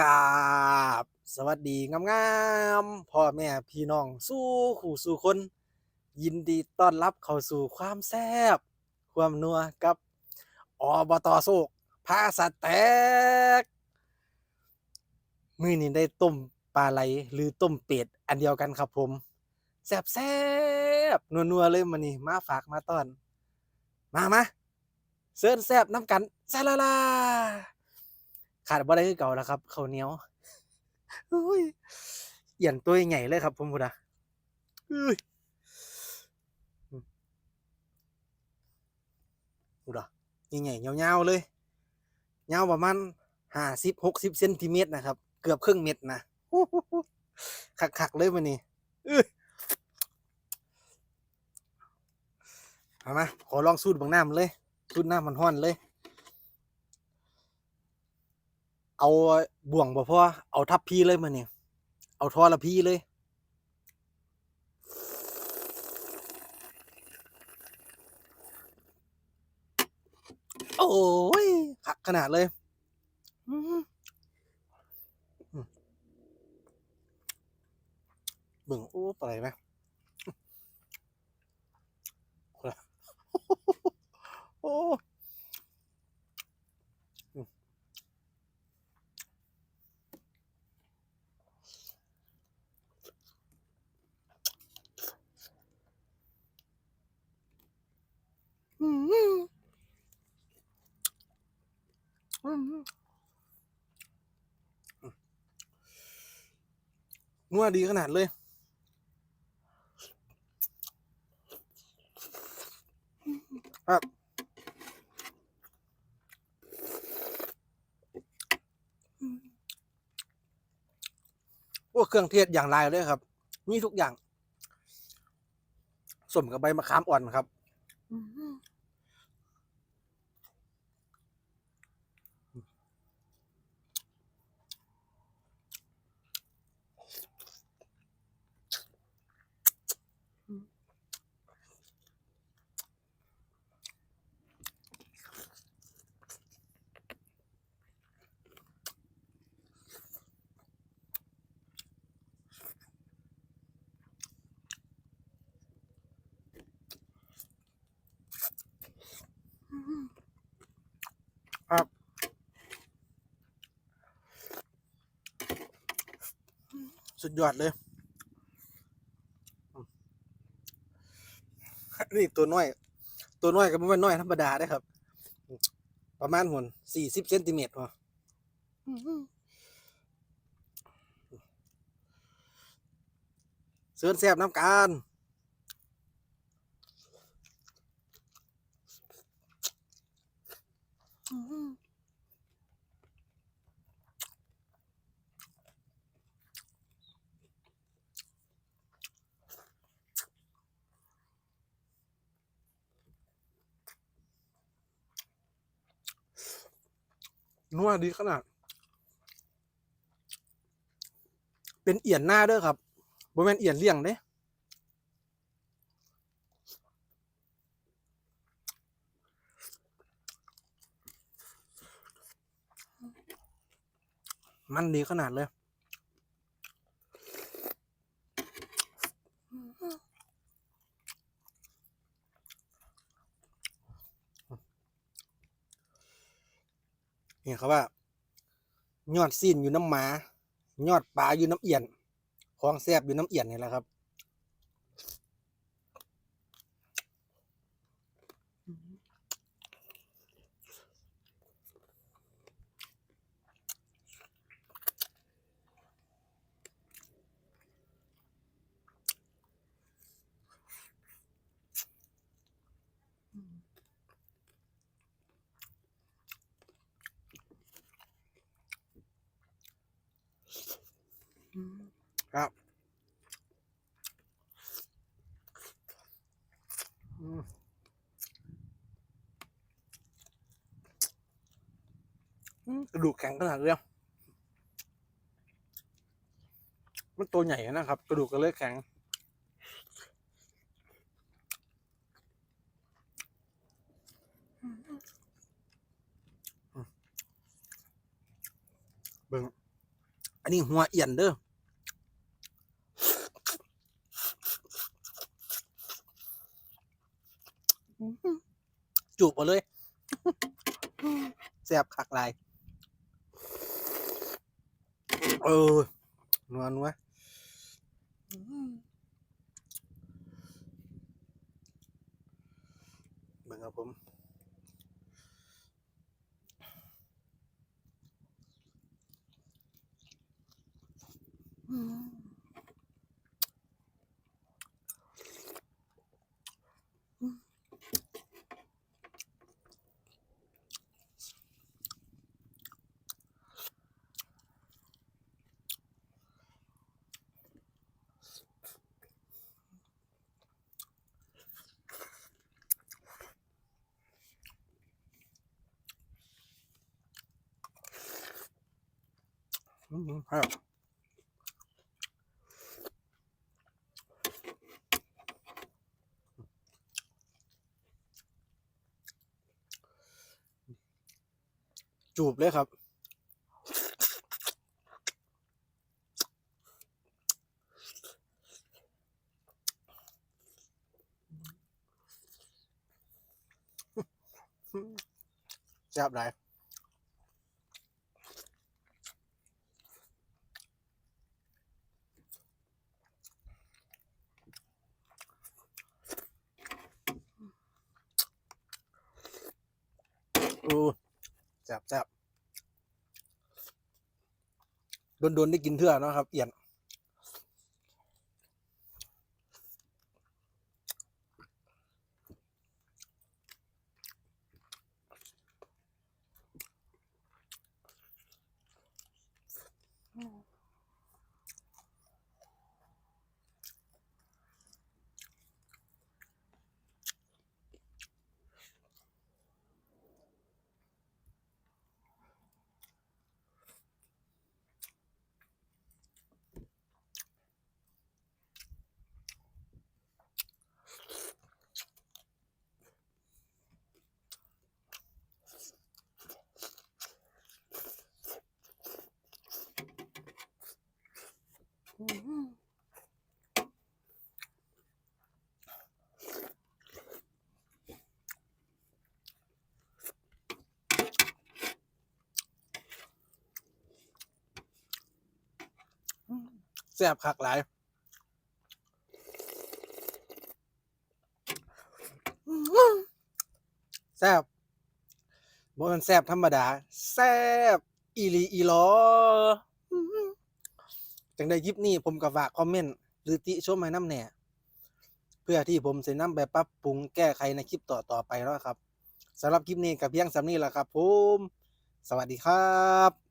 กาบสวัสดีงามๆพ่อแม่พี่น้องสู้ขู่สู่คน ยินดีต้อนรับเข้าสู่ความแซ่บความนัวกับอบตโศกพาสะแตก มื้อนี้ได้ต้มปลาไหลหรือต้มเป็ดอันเดียวกันครับผม แซ่บแซ่บนัวๆเลยมื้อนี้มาฝากมาต้อน มามาเซิร์นแซ่บน้ำกันซาลาลา ขาดบ่ได้คือเก่าแล้วครับข้าวเหนียวอุ้ยเอี่ยนตัวใหญ่เลยครับผมพุดะอุ้ยพุดะใหญ่ๆยาวๆเลยยาวประมาณห้าสิบหกสิบเซนติเมตรนะครับ เกือบครึ่งเม็ดนะคักๆเลยมันนี่อื้อเอามาขอลองสูตรบางน้ำเลยสูตรน้ำมันห้อนเลย เอาบ่วงบ่พอเอาทับพี่เลยมาเนี่ยเอาทอละพี่เลย โอ้ยขักขนาดเลยเบิ่งโอ้ปลาไหลไหมโอ้หืออื้อหือ นัวดีขนาดเลย ครับพวกเครื่องเทศอย่างไรเลยครับ มีทุกอย่างสมกับใบมะขามอ่อนครับค สุดยอดเลย นี่ตัวน้อย ตัวน้อยก็ไม่เป็นน้อยธรรมดาได้ครับ ประมาณหุ่นสี่สิบเซนติเมตรพอเสื้อแซบน้ำการ นัวดีขนาด เป็นเอี่ยนหน้าเด้อครับบ่แม่นเอี่ยนเลี่ยงเด้มันดีขนาดเลย เนี่ยเขาว่า ยอดซีนอยู่น้ำหมา ยอดปลาอยู่น้ำเอี่ยนของแซบอยู่น้ำเอี่ยนนี่แหละครับ ครับอืมกระดูกแข็งขนาดเลยอะมันตัวใหญ่นะครับ กระดูกก็เลยแข็งเบิ่งอันนี้หัวเอียนเด้อ จูบเอาเลยแซ่บคักลายเออนัวนัวเบิ่งครับผม ครับจูบเลยครับแซ่บหลาย โอ้ แซ่บแซ่บโดนโดนๆได้กินเทื่อเนาะครับ เอียน แซ่บคักหลายแซ่บบ่มันแซ่บธรรมดา แซ่บอีลีอีลอ จังได้ยิบนี้ผมก็ฝากคอมเมนต์หรือติชมให้น้ำแหน่เพื่อที่ผมจะนำไปปรับปรุงแก้ไขในคลิปต่อต่อไปแล้วครับสำหรับคลิปนี้กับเพียงสำนี้แหละครับผม สวัสดีครับ